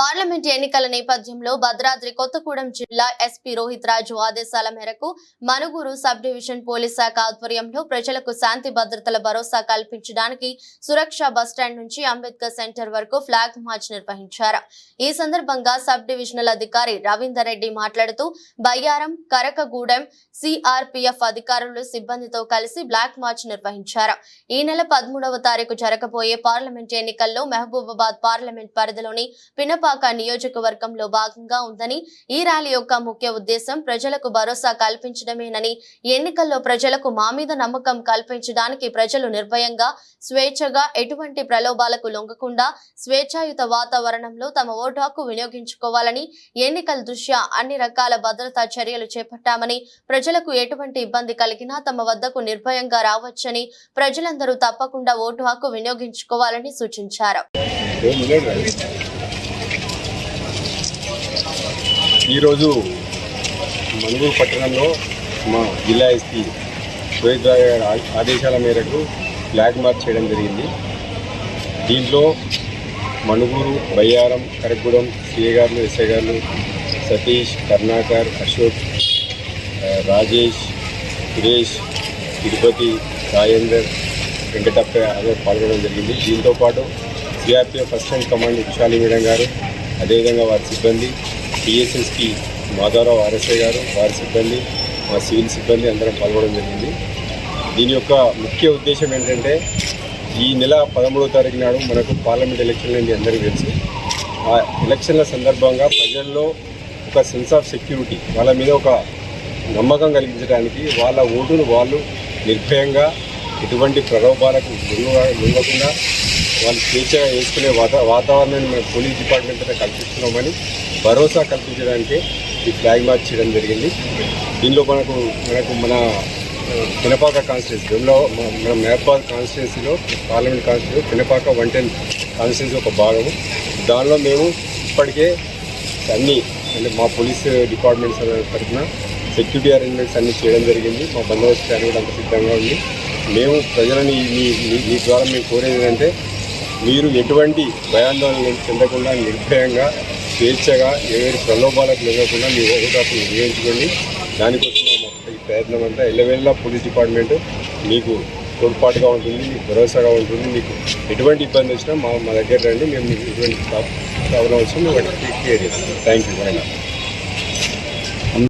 Parliament ఎన్నికల నేపథ్యంలో భద్రాద్రి కొత్తగూడెం జిల్లా ఎస్పీ రోహిత్ రాజు ఆదేశాల మేరకు మనుగూరు సబ్ డివిజన్ పోలీస్ శాఖ ఆధ్వర్యంలో ప్రజలకు శాంతి భద్రతల భరోసా కల్పించడానికి సురక్ష బస్టాండ్ నుంచి అంబేద్కర్ సెంటర్ వరకు ఫ్లాగ్ మార్చ్ నిర్వహించారు. ఈ సందర్భంగా సబ్ డివిజనల్ అధికారి రవీందర్ రెడ్డి మాట్లాడుతూ బయ్యారం కరకగూడెం సిఆర్పిఎఫ్ అధికారులు సిబ్బందితో కలిసి బ్లాక్ మార్చ్ నిర్వహించారు. ఈ నెల పదమూడవ తారీఖు జరగబోయే పార్లమెంట్ ఎన్నికల్లో మహబూబాబాద్ పార్లమెంట్ పరిధిలోని పినపాక నియోజకవర్గంలో భాగంగా ఉందని ఈ ర్యాలీ యొక్క ముఖ్య ఉద్దేశం ప్రజలకు భరోసా కల్పించడమేనని ఎన్నికల్లో ప్రజలకు మా మీద నమ్మకం కల్పించడానికి ప్రజలు నిర్భయంగా స్వేచ్ఛగా ఎటువంటి ప్రలోభాలకు లొంగకుండా స్వేచ్ఛాయుత వాతావరణంలో తమ ఓటు హక్కు వినియోగించుకోవాలని ఎన్నికల దృష్ట్యా అన్ని రకాల భద్రతా చర్యలు చేపట్టామని ప్రజలకు ఎటువంటి ఇబ్బంది కలిగినా తమ వద్దకు నిర్భయంగా రావచ్చని ప్రజలందరూ తప్పకుండా ఓటు హక్కు వినియోగించుకోవాలని సూచించారు. ఈరోజు మనుగూరు పట్టణంలో మా జిల్లా ఎస్పీ సురేష్ గారి ఆదేశాల మేరకు ఫ్లాగ్ మార్చ్ చేయడం జరిగింది. దీంట్లో మణుగూరు బయ్యారం కరగూడెం సిఏ గారు ఎస్ఐ గారు సతీష్ కర్ణాకర్ అశోక్ రాజేష్ సురేష్ తిరుపతి రాజేందర్ వెంకటప్ప అదే పాల్గొనడం జరిగింది. దీంతో పాటు CRPF and commander Vishali madam గారు అదేవిధంగా వారి సిబ్బంది టీఎస్ఎస్పి మాధవరావు ఆర్ఎస్ఐ గారు వారి సిబ్బంది మా సివిల్ సిబ్బంది అందరం పాల్గొనడం జరిగింది. దీని యొక్క ముఖ్య ఉద్దేశం ఏంటంటే ఈ నెల పదమూడో తారీఖు నాడు మనకు పార్లమెంట్ ఎలక్షన్లు అనేది అందరికీ తెలుసు. ఆ ఎలక్షన్ల సందర్భంగా ప్రజల్లో ఒక సెన్స్ ఆఫ్ సెక్యూరిటీ వాళ్ళ మీద ఒక నమ్మకం కలిగించడానికి వాళ్ళ ఓటును వాళ్ళు నిర్భయంగా ఎటువంటి ప్రలోభాలకు లొంగ లొంగకుండా వాళ్ళు స్వేచ్ఛగా వేసుకునే వాతా వాతావరణాన్ని మేము పోలీస్ డిపార్ట్మెంట్తో కల్పిస్తున్నామని భరోసా కల్పించడానికి ఈ ఫ్లాగ్ మార్చ్ చేయడం జరిగింది. దీనిలో మనకు మనకు మన తినపాక పినపాక కాన్స్టిట్యూన్సీ రెండో మన మేపాల్ కాన్స్టిట్యున్సీలో parliament constituency Pinapaka one ten constituency ఒక భాగము దానిలో మేము ఇప్పటికే అన్నీ అంటే మా పోలీస్ డిపార్ట్మెంట్స్ తరఫున సెక్యూరిటీ అరేంజ్మెంట్స్ అన్నీ చేయడం జరిగింది. మా బందోబస్తు ప్లాన్ కూడా అంత సిద్ధంగా ఉంది. మేము ప్రజలని మీ మీ- మీ ద్వారా మేము కోరేది ఏంటంటే మీరు ఎటువంటి భయాందోళన చెందకుండా నిర్భయంగా స్వేచ్ఛగా ఎవరి ప్రలోభాలకు లొంగకుండా మీ ఓటాకు నిర్వహించుకోండి దానికోసం ఈ ప్రయత్నం అంతా ఎల్లవేళ్ళ పోలీస్ డిపార్ట్మెంట్ మీకు తోడ్పాటుగా ఉంటుంది మీకు భరోసాగా ఉంటుంది. మీకు ఎటువంటి ఇబ్బంది వచ్చినా మా మా దగ్గర రండి. మేము మీకు ఎటువంటి ప్రాబ్లం వచ్చినా మేము క్లియర్ చేస్తాం. Thank you very much